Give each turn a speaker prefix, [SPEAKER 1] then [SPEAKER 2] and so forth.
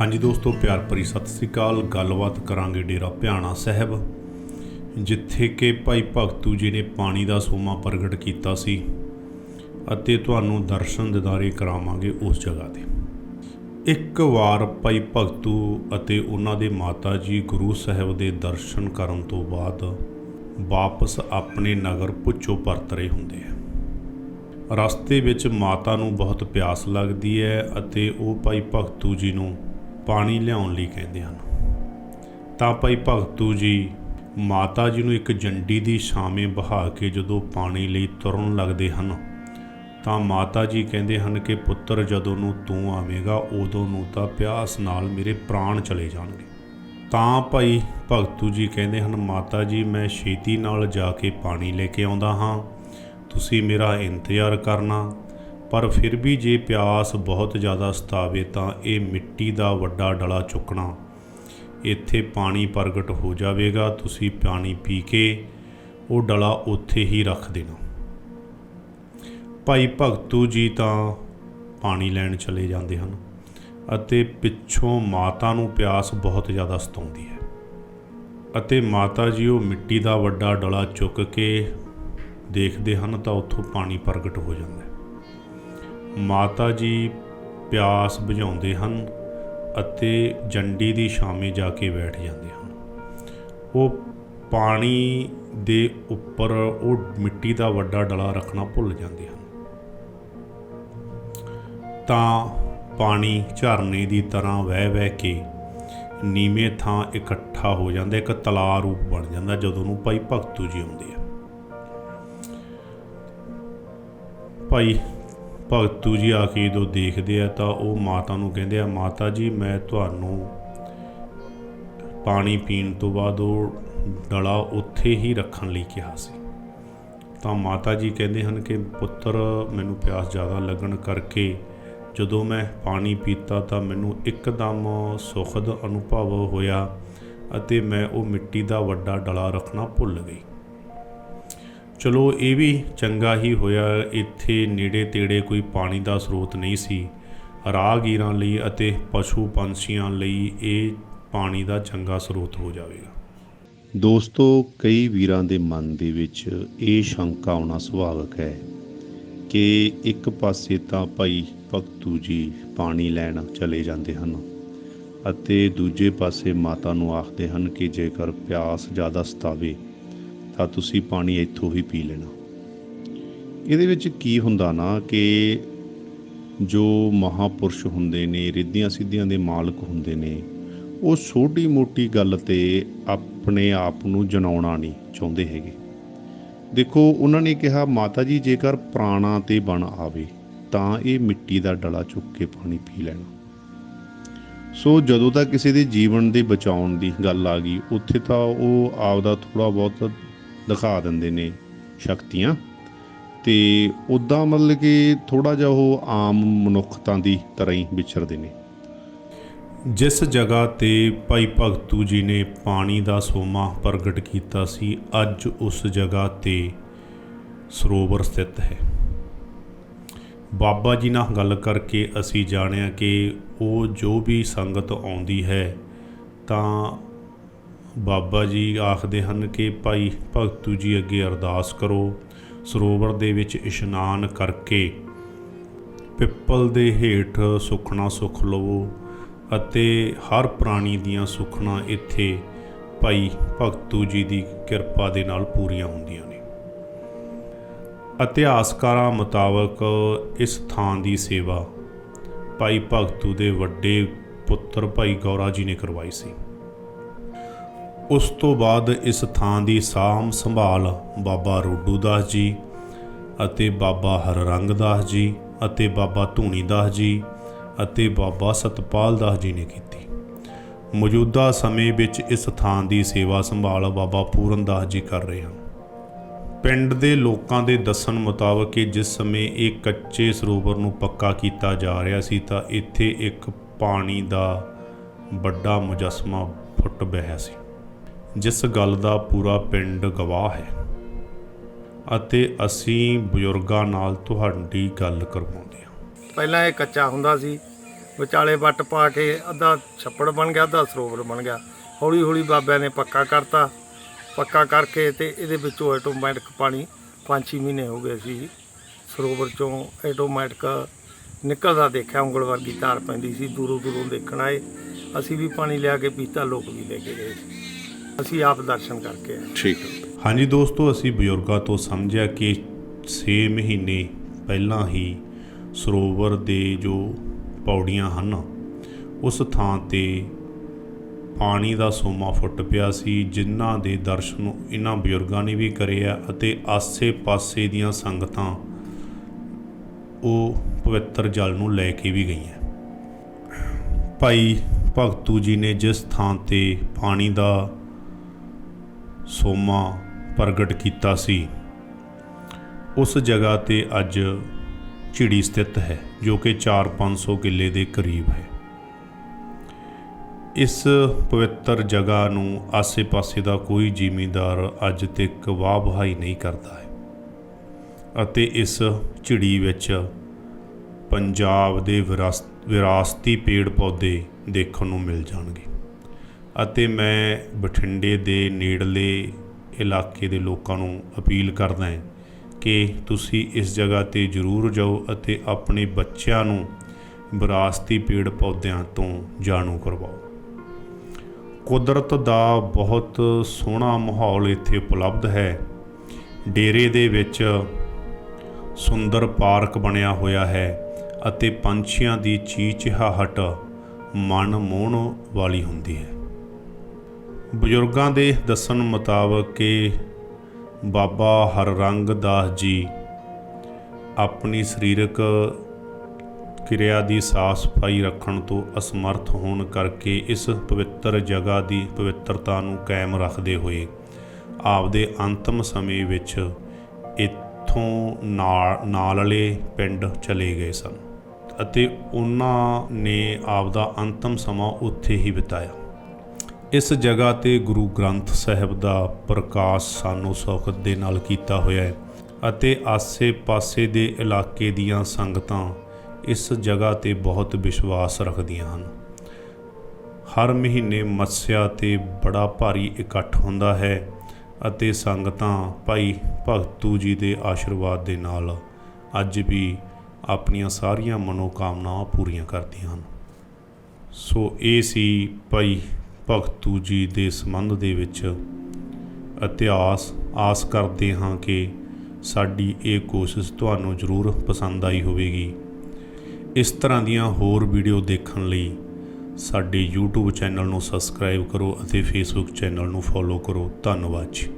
[SPEAKER 1] ਹਾਂਜੀ ਦੋਸਤੋ, ਪਿਆਰ ਭਰੀ ਸਤਿ ਸ੍ਰੀ ਅਕਾਲ। ਗੱਲਬਾਤ ਕਰਾਂਗੇ ਡੇਰਾ ਭਿਆਣਾ ਸਾਹਿਬ, ਜਿੱਥੇ ਕਿ ਭਾਈ ਭਗਤੂ ਜੀ ਨੇ ਪਾਣੀ ਦਾ ਸੋਮਾ ਪ੍ਰਗਟ ਕੀਤਾ ਸੀ ਅਤੇ ਤੁਹਾਨੂੰ ਦਰਸ਼ਨ ਦਿਦਾਰੇ ਕਰਾਵਾਂਗੇ ਉਸ ਜਗ੍ਹਾ ਤੇ। ਇੱਕ ਵਾਰ ਭਾਈ ਭਗਤੂ ਅਤੇ ਉਹਨਾਂ ਦੇ ਮਾਤਾ ਜੀ ਗੁਰੂ ਸਾਹਿਬ ਦੇ ਦਰਸ਼ਨ ਕਰਨ ਤੋਂ ਬਾਅਦ ਵਾਪਸ ਆਪਣੇ ਨਗਰ ਪੁੱਛੋ ਪਰਤ ਰਹੇ ਹੁੰਦੇ ਆ। ਰਸਤੇ ਵਿੱਚ ਮਾਤਾ ਨੂੰ ਬਹੁਤ ਪਿਆਸ ਲੱਗਦੀ ਹੈ ਅਤੇ ਉਹ ਭਾਈ ਭਗਤੂ ਜੀ ਨੂੰ ਪਾਣੀ ਲਿਆਉਣ ਲਈ ਕਹਿੰਦੇ ਹਨ। ਤਾਂ ਭਾਈ ਭਗਤੂ ਜੀ, ਮਾਤਾ ਜੀ ਨੂੰ ਇੱਕ ਜੰਡੀ ਦੀ ਛਾਵੇਂ ਬਹਾ ਕੇ ਜਦੋਂ ਪਾਣੀ ਲਈ ਤੁਰਨ ਲੱਗਦੇ ਹਨ, ਤਾਂ ਮਾਤਾ ਜੀ ਕਹਿੰਦੇ ਹਨ ਕਿ ਪੁੱਤਰ ਜਦੋਂ ਨੂੰ ਤੂੰ ਆਵੇਂਗਾ, ਉਦੋਂ ਨੂੰ ਤਾਂ ਪਿਆਸ ਨਾਲ ਮੇਰੇ ਪ੍ਰਾਣ ਚਲੇ ਜਾਣਗੇ। ਤਾਂ ਭਾਈ ਭਗਤੂ ਜੀ ਕਹਿੰਦੇ ਹਨ, ਮਾਤਾ ਜੀ, ਮੈਂ ਛੇਤੀ ਨਾਲ ਜਾ ਕੇ ਪਾਣੀ ਲੈ ਕੇ ਆਉਂਦਾ ਹਾਂ, ਤੁਸੀਂ ਮੇਰਾ ਇੰਤਜ਼ਾਰ ਕਰਨਾ ਪਰ ਫਿਰ ਵੀ ਜੇ ਪਿਆਸ ਬਹੁਤ ਜ਼ਿਆਦਾ ਸਤਾਵੇ ਤਾਂ ਇਹ ਮਿੱਟੀ ਦਾ ਵੱਡਾ ਡਲਾ ਚੁੱਕਣਾ। ਇੱਥੇ ਪਾਣੀ ਪ੍ਰਗਟ ਹੋ ਜਾਵੇਗਾ, ਤੁਸੀਂ ਪਾਣੀ ਪੀ ਕੇ ਉਹ ਡਲਾ ਉੱਥੇ ਹੀ ਰੱਖ ਦੇਣਾ। ਭਾਈ ਭਗਤੂ ਜੀ ਤਾਂ ਪਾਣੀ ਲੈਣ ਚਲੇ ਜਾਂਦੇ ਹਨ ਅਤੇ ਪਿੱਛੋਂ ਮਾਤਾ ਨੂੰ ਪਿਆਸ ਬਹੁਤ ਜ਼ਿਆਦਾ ਸਤਾਉਂਦੀ ਹੈ ਅਤੇ ਮਾਤਾ ਜੀ ਉਹ ਮਿੱਟੀ ਦਾ ਵੱਡਾ ਡਲਾ ਚੁੱਕ ਕੇ ਦੇਖਦੇ ਹਨ ਤਾਂ ਉੱਥੋਂ ਪਾਣੀ ਪ੍ਰਗਟ ਹੋ ਜਾਂਦਾ ਹੈ। ਮਾਤਾ ਜੀ ਪਿਆਸ ਬੁਝਾਉਂਦੇ ਹਨ ਅਤੇ ਜੰਡੀ ਦੀ ਛਾਵੇਂ ਜਾ ਕੇ ਬੈਠ ਜਾਂਦੇ ਹਨ। ਉਹ ਪਾਣੀ ਦੇ ਉੱਪਰ ਉਹ ਮਿੱਟੀ ਦਾ ਵੱਡਾ ਡਲਾ ਰੱਖਣਾ ਭੁੱਲ ਜਾਂਦੇ ਹਨ। ਤਾਂ ਪਾਣੀ ਝਰਨੇ ਦੀ ਤਰ੍ਹਾਂ ਵਹਿ ਵਹਿ ਕੇ ਨੀਵੇਂ ਥਾਂ ਇਕੱਠਾ ਹੋ ਜਾਂਦਾ, ਇੱਕ ਤਲਾਅ ਰੂਪ ਬਣ ਜਾਂਦਾ ਜਦੋਂ ਨੂੰ ਭਾਈ ਭਗਤੂ ਜੀ ਆਉਂਦੇ ਆ। ਭਾਈ ਭਗਤੂ ਜੀ ਆ ਕੇ ਜਦੋਂ ਦੇਖਦੇ ਆ ਤਾਂ ਉਹ ਮਾਤਾ ਨੂੰ ਕਹਿੰਦੇ ਆ, ਮਾਤਾ ਜੀ, ਮੈਂ ਤੁਹਾਨੂੰ ਪਾਣੀ ਪੀਣ ਤੋਂ ਬਾਅਦ ਉਹ ਡਲਾ ਉੱਥੇ ਹੀ ਰੱਖਣ ਲਈ ਕਿਹਾ ਸੀ। ਤਾਂ ਮਾਤਾ ਜੀ ਕਹਿੰਦੇ ਹਨ ਕਿ, ਪੁੱਤਰ, ਮੈਨੂੰ ਪਿਆਸ ਜ਼ਿਆਦਾ ਲੱਗਣ ਕਰਕੇ ਜਦੋਂ ਮੈਂ ਪਾਣੀ ਪੀਤਾ ਤਾਂ ਮੈਨੂੰ ਇੱਕਦਮ ਸੁਖਦ ਅਨੁਭਵ ਹੋਇਆ ਅਤੇ ਮੈਂ ਉਹ ਮਿੱਟੀ ਦਾ ਵੱਡਾ ਡਲਾ ਰੱਖਣਾ ਭੁੱਲ ਗਈ। ਚਲੋ ਇਹ ਵੀ ਚੰਗਾ ਹੀ ਹੋਇਆ, ਇੱਥੇ ਨੇੜੇ ਤੇੜੇ ਕੋਈ ਪਾਣੀ ਦਾ ਸਰੋਤ ਨਹੀਂ ਸੀ। ਰਾਹਗੀਰਾਂ ਲਈ ਅਤੇ ਪਸ਼ੂ ਪੰਛੀਆਂ ਲਈ ਇਹ ਪਾਣੀ ਦਾ ਚੰਗਾ ਸਰੋਤ ਹੋ ਜਾਵੇਗਾ।
[SPEAKER 2] ਦੋਸਤੋ, ਕਈ ਵੀਰਾਂ ਦੇ ਮਨ ਦੇ ਵਿੱਚ ਇਹ ਸ਼ੰਕਾ ਆਉਣਾ ਸੁਭਾਵਿਕ ਹੈ ਕਿ ਇੱਕ ਪਾਸੇ ਤਾਂ ਭਾਈ ਭਗਤੂ ਜੀ ਪਾਣੀ ਲੈਣ ਚਲੇ ਜਾਂਦੇ ਹਨ ਅਤੇ ਦੂਜੇ ਪਾਸੇ ਮਾਤਾ ਨੂੰ ਆਖਦੇ ਹਨ ਕਿ ਜੇਕਰ ਪਿਆਸ ਜ਼ਿਆਦਾ ਸਤਾਵੇ ਤਾਂ ਤੁਸੀਂ ਪਾਣੀ ਇੱਥੋਂ ਹੀ ਪੀ ਲੈਣਾ। ਇਹਦੇ ਵਿੱਚ ਕੀ ਹੁੰਦਾ ਨਾ ਕਿ ਜੋ ਮਹਾਪੁਰਸ਼ ਹੁੰਦੇ ਨੇ, ਰਿੱਧੀਆਂ ਸਿੱਧੀਆਂ ਦੇ ਮਾਲਕ ਹੁੰਦੇ ਨੇ, ਉਹ ਛੋਟੀ ਮੋਟੀ ਗੱਲ ਤੇ ਆਪਣੇ ਆਪ ਨੂੰ ਜਨਾਉਣਾ ਨਹੀਂ ਚਾਹੁੰਦੇ ਹੈਗੇ। ਦੇਖੋ, ਉਹਨਾਂ ਨੇ ਕਿਹਾ, ਮਾਤਾ ਜੀ, ਜੇਕਰ ਪ੍ਰਾਣਾ ਤੇ ਬਣ ਆਵੇ, ਤਾਂ ਇਹ ਮਿੱਟੀ ਦਾ ਡਲਾ ਚੁੱਕ ਕੇ ਪਾਣੀ ਪੀ ਲੈਣਾ। ਸੋ ਜਦੋਂ ਤੱਕ ਕਿਸੇ ਦੇ ਜੀਵਨ ਦੇ ਬਚਾਉਣ ਦੀ ਗੱਲ ਆ ਗਈ, ਉੱਥੇ ਤਾਂ ਉਹ ਆਪਦਾ ਥੋੜਾ ਬਹੁਤ ਦਿਖਾ ਦਿੰਦੇ ਨੇ ਸ਼ਕਤੀਆਂ। ਤੇ ਉਦਾਂ ਮਤਲਬ ਕਿ ਥੋੜਾ ਜਿਹਾ ਉਹ ਆਮ ਮਨੁੱਖਤਾ ਦੀ ਤਰ੍ਹਾਂ ਹੀ ਵਿਚਰਦੇ ਨੇ।
[SPEAKER 1] ਜਿਸ ਜਗ੍ਹਾ ਤੇ ਭਾਈ ਭਗਤੂ ਜੀ ਨੇ ਪਾਣੀ ਦਾ ਸੋਮਾ ਪ੍ਰਗਟ ਕੀਤਾ ਸੀ, ਅੱਜ ਉਸ ਜਗ੍ਹਾ ਤੇ ਸਰੋਵਰ ਸਥਿਤ ਹੈ। ਬਾਬਾ ਜੀ ਨਾਲ ਗੱਲ ਕਰਕੇ ਅਸੀਂ ਜਾਣਿਆ ਕਿ ਉਹ ਜੋ ਵੀ ਸੰਗਤ ਆਉਂਦੀ ਹੈ, ਤਾਂ ਬਾਬਾ ਜੀ ਆਖਦੇ ਹਨ ਕਿ ਭਾਈ ਭਗਤੂ ਜੀ ਅੱਗੇ ਅਰਦਾਸ ਕਰੋ, ਸਰੋਵਰ ਦੇ ਵਿੱਚ ਇਸ਼ਨਾਨ ਕਰਕੇ ਪਿੱਪਲ ਦੇ ਹੇਠ ਸੁਖਣਾ ਸੁਖ ਲਵੋ ਅਤੇ ਹਰ ਪ੍ਰਾਣੀ ਦੀਆਂ ਸੁਖਣਾ ਇੱਥੇ ਭਾਈ ਭਗਤੂ ਜੀ ਦੀ ਕਿਰਪਾ ਦੇ ਨਾਲ ਪੂਰੀਆਂ ਹੁੰਦੀਆਂ ਨੇ। ਇਤਿਹਾਸਕਾਰਾਂ ਮੁਤਾਬਕ ਇਸ ਥਾਂ ਦੀ ਸੇਵਾ ਭਾਈ ਭਗਤੂ ਦੇ ਵੱਡੇ ਪੁੱਤਰ ਭਾਈ ਗੌਰਾ ਜੀ ਨੇ ਕਰਵਾਈ ਸੀ। ਉਸ ਤੋਂ ਬਾਅਦ ਇਸ ਥਾਂ ਦੀ ਸਾਂਭ ਸੰਭਾਲ ਬਾਬਾ ਰੋਡੂ ਦਾਸ ਜੀ ਅਤੇ ਬਾਬਾ ਹਰਰੰਗ ਦਾਸ ਜੀ ਅਤੇ ਬਾਬਾ ਧੂਣੀ ਦਾਸ ਜੀ ਅਤੇ ਬਾਬਾ ਸਤਪਾਲ ਦਾਸ ਜੀ ਨੇ ਕੀਤੀ। ਮੌਜੂਦਾ ਸਮੇਂ ਵਿੱਚ ਇਸ ਥਾਂ ਦੀ ਸੇਵਾ ਸੰਭਾਲ ਬਾਬਾ ਪੂਰਨ ਦਾਸ ਜੀ ਕਰ ਰਹੇ ਹਨ। ਪਿੰਡ ਦੇ ਲੋਕਾਂ ਦੇ ਦੱਸਣ ਮੁਤਾਬਕ ਕਿ ਜਿਸ ਸਮੇਂ ਇਹ ਕੱਚੇ ਸਰੋਵਰ ਨੂੰ ਪੱਕਾ ਕੀਤਾ ਜਾ ਰਿਹਾ ਸੀ ਤਾਂ ਇੱਥੇ ਇੱਕ ਪਾਣੀ ਦਾ ਵੱਡਾ ਮੁਜਸਮਾ ਫੁੱਟ ਬਿਆ ਸੀ। ਜਿਸ ਗੱਲ ਦਾ ਪੂਰਾ ਪਿੰਡ ਗਵਾਹ ਹੈ ਅਤੇ ਅਸੀਂ ਬਜ਼ੁਰਗਾਂ ਨਾਲ ਤੁਹਾਡੀ ਗੱਲ ਕਰਵਾਉਂਦੇ ਹਾਂ।
[SPEAKER 3] ਪਹਿਲਾਂ ਇਹ ਕੱਚਾ ਹੁੰਦਾ ਸੀ, ਵਿਚਾਲੇ ਵੱਟ ਪਾ ਕੇ ਅੱਧਾ ਛੱਪੜ ਬਣ ਗਿਆ, ਅੱਧਾ ਸਰੋਵਰ ਬਣ ਗਿਆ। ਹੌਲੀ ਹੌਲੀ ਬਾਬਿਆਂ ਨੇ ਪੱਕਾ ਕਰਤਾ। ਪੱਕਾ ਕਰਕੇ ਤੇ ਇਹਦੇ ਵਿੱਚੋਂ ਆਟੋਮੈਟਿਕ ਪਾਣੀ 5-6 ਮਹੀਨੇ ਹੋ ਗਏ ਸੀ। ਸਰੋਵਰ ਚੋਂ ਆਟੋਮੈਟਿਕ ਨਿਕਲਦਾ ਦੇਖਿਆ, ਉਂਗਲ ਵਰਗੀ ਧਾਰ ਪੈਂਦੀ ਸੀ। ਦੂਰੋਂ ਦੂਰੋਂ ਦੇਖਣ ਆਏ। ਅਸੀਂ ਵੀ ਪਾਣੀ ਲਿਆ ਕੇ ਪੀਤਾ, ਲੋਕ ਵੀ ਲੈ ਕੇ ਗਏ। ਅਸੀਂ ਆਪ ਦਰਸ਼ਨ ਕਰਕੇ ਆਏ।
[SPEAKER 2] ਠੀਕ ਹੈ।
[SPEAKER 1] ਹਾਂਜੀ ਦੋਸਤੋ, ਅਸੀਂ ਬਜ਼ੁਰਗਾਂ ਤੋਂ ਸਮਝਿਆ ਕਿ 6 ਮਹੀਨੇ ਪਹਿਲਾਂ ਹੀ ਸਰੋਵਰ ਦੇ ਜੋ ਪੌੜੀਆਂ ਹਨ, ਉਸ ਥਾਂ ਤੇ ਪਾਣੀ ਦਾ ਸੋਮਾ ਫੁੱਟ ਪਿਆ ਸੀ, ਜਿਨ੍ਹਾਂ ਦੇ ਦਰਸ਼ਨ ਇਹਨਾਂ ਬਜ਼ੁਰਗਾਂ ਨੇ ਵੀ ਕਰੇ ਆ ਅਤੇ ਆਸੇ-ਪਾਸੇ ਦੀਆਂ ਸੰਗਤਾਂ ਉਹ ਪਵਿੱਤਰ ਜਲ ਨੂੰ ਲੈ ਕੇ ਵੀ ਗਈਆਂ। ਭਾਈ ਭਗਤੂ ਜੀ ਨੇ ਜਿਸ ਥਾਂ ਤੇ ਪਾਣੀ ਦਾ ਸੋਮਾ ਪ੍ਰਗਟ ਕੀਤਾ ਸੀ। ਉਸ ਜਗ੍ਹਾ ਤੇ ਅੱਜ ਝਿੜੀ ਸਥਿਤ ਹੈ, ਜੋ ਕਿ 4-500 ਕਿੱਲੇ ਦੇ ਕਰੀਬ ਹੈ। ਇਸ ਪਵਿੱਤਰ ਜਗ੍ਹਾ ਨੂੰ ਆਸੇ-ਪਾਸੇ ਦਾ ਕੋਈ ਜ਼ਿਮੀਂਦਾਰ ਅੱਜ ਤੱਕ ਵਾਹ ਵਹਾਈ ਨਹੀਂ ਕਰਦਾ ਹੈ ਅਤੇ ਇਸ ਝਿੜੀ ਵਿੱਚ ਪੰਜਾਬ ਦੇ ਵਿਰਾਸ- ਵਿਰਾਸਤੀ ਪੇੜ ਪੌਦੇ ਦੇਖਣ ਨੂੰ ਮਿਲ ਜਾਣਗੇ। ਅਤੇ ਮੈਂ ਬਠਿੰਡੇ ਦੇ ਨੇੜਲੇ ਇਲਾਕੇ ਦੇ ਲੋਕਾਂ ਨੂੰ ਅਪੀਲ ਕਰਦਾ ਹਾਂ ਕਿ ਤੁਸੀਂ ਇਸ ਜਗ੍ਹਾ ਤੇ ਜ਼ਰੂਰ ਜਾਓ ਅਤੇ ਆਪਣੇ ਬੱਚਿਆਂ ਨੂੰ ਵਿਰਾਸਤੀ ਪੇੜ ਪੌਦਿਆਂ ਤੋਂ ਜਾਣੂ ਕਰਵਾਓ। ਕੁਦਰਤ ਦਾ ਬਹੁਤ ਸੋਹਣਾ ਮਾਹੌਲ ਇੱਥੇ ਉਪਲਬਧ ਹੈ। ਡੇਰੇ ਦੇ ਵਿੱਚ ਸੁੰਦਰ ਪਾਰਕ ਬਣਿਆ ਹੋਇਆ ਹੈ ਅਤੇ ਪੰਛੀਆਂ ਦੀ ਚੀਚਹਾਹਟ ਮਨ ਮੋਹਣ ਵਾਲੀ ਹੁੰਦੀ ਹੈ। ਬਜ਼ੁਰਗਾਂ ਦੇ ਦੱਸਣ ਮੁਤਾਬਕ ਕਿ ਬਾਬਾ ਹਰਰੰਗ ਦਾਸ ਜੀ ਆਪਣੀ ਸਰੀਰਕ ਕਿਰਿਆ ਦੀ ਸਾਫ਼ ਸਫ਼ਾਈ ਰੱਖਣ ਤੋਂ ਅਸਮਰਥ ਹੋਣ ਕਰਕੇ ਇਸ ਪਵਿੱਤਰ ਜਗ੍ਹਾ ਦੀ ਪਵਿੱਤਰਤਾ ਨੂੰ ਕਾਇਮ ਰੱਖਦੇ ਹੋਏ ਆਪਦੇ ਅੰਤਮ ਸਮੇਂ ਵਿੱਚ ਇੱਥੋਂ ਨਾਲ, ਨਾਲਲੇ ਪਿੰਡ ਚਲੇ ਗਏ ਸਨ ਅਤੇ ਉਹਨਾਂ ਨੇ ਆਪਦਾ ਅੰਤਮ ਸਮਾਂ ਉੱਥੇ ਹੀ ਬਿਤਾਇਆ। ਇਸ ਜਗ੍ਹਾ ਤੇ ਗੁਰੂ ਗ੍ਰੰਥ ਸਾਹਿਬ ਦਾ ਪ੍ਰਕਾਸ਼ ਸਾਨੂੰ ਸੌਖਤ ਦੇ ਨਾਲ ਕੀਤਾ ਹੋਇਆ ਹੈ ਅਤੇ ਆਸੇ-ਪਾਸੇ ਦੇ ਇਲਾਕੇ ਦੀਆਂ ਸੰਗਤਾਂ ਇਸ ਜਗ੍ਹਾ ਤੇ ਬਹੁਤ ਵਿਸ਼ਵਾਸ ਰੱਖਦੀਆਂ ਹਨ। ਹਰ ਮਹੀਨੇ ਮੱਸਿਆ ਤੇ ਬੜਾ ਭਾਰੀ ਇਕੱਠ ਹੁੰਦਾ ਹੈ ਅਤੇ ਸੰਗਤਾਂ ਭਾਈ ਭਗਤੂ ਜੀ ਦੇ ਆਸ਼ੀਰਵਾਦ ਦੇ ਨਾਲ ਅੱਜ ਵੀ ਆਪਣੀਆਂ ਸਾਰੀਆਂ ਮਨੋਕਾਮਨਾਵਾਂ ਪੂਰੀਆਂ ਕਰਦੀਆਂ ਹਨ। ਸੋ ਇਹ ਸੀ ਭਾਈ ਭਗਤੂ ਜੀ ਦੇ ਸੰਬੰਧ ਦੇ ਵਿੱਚ ਇਤਿਹਾਸ ਆਸ ਕਰਦੇ ਹਾਂ ਕਿ ਸਾਡੀ ਇਹ ਕੋਸ਼ਿਸ਼ ਤੁਹਾਨੂੰ ਜ਼ਰੂਰ ਪਸੰਦ ਆਈ ਹੋਵੇਗੀ। ਇਸ ਤਰ੍ਹਾਂ ਦੀਆਂ ਹੋਰ ਵੀਡੀਓ ਦੇਖਣ ਲਈ ਸਾਡੇ YouTube ਚੈਨਲ ਨੂੰ ਸਬਸਕ੍ਰਾਈਬ ਕਰੋ ਅਤੇ Facebook ਚੈਨਲ ਨੂੰ ਫੋਲੋ ਕਰੋ। ਧੰਨਵਾਦ ਜੀ।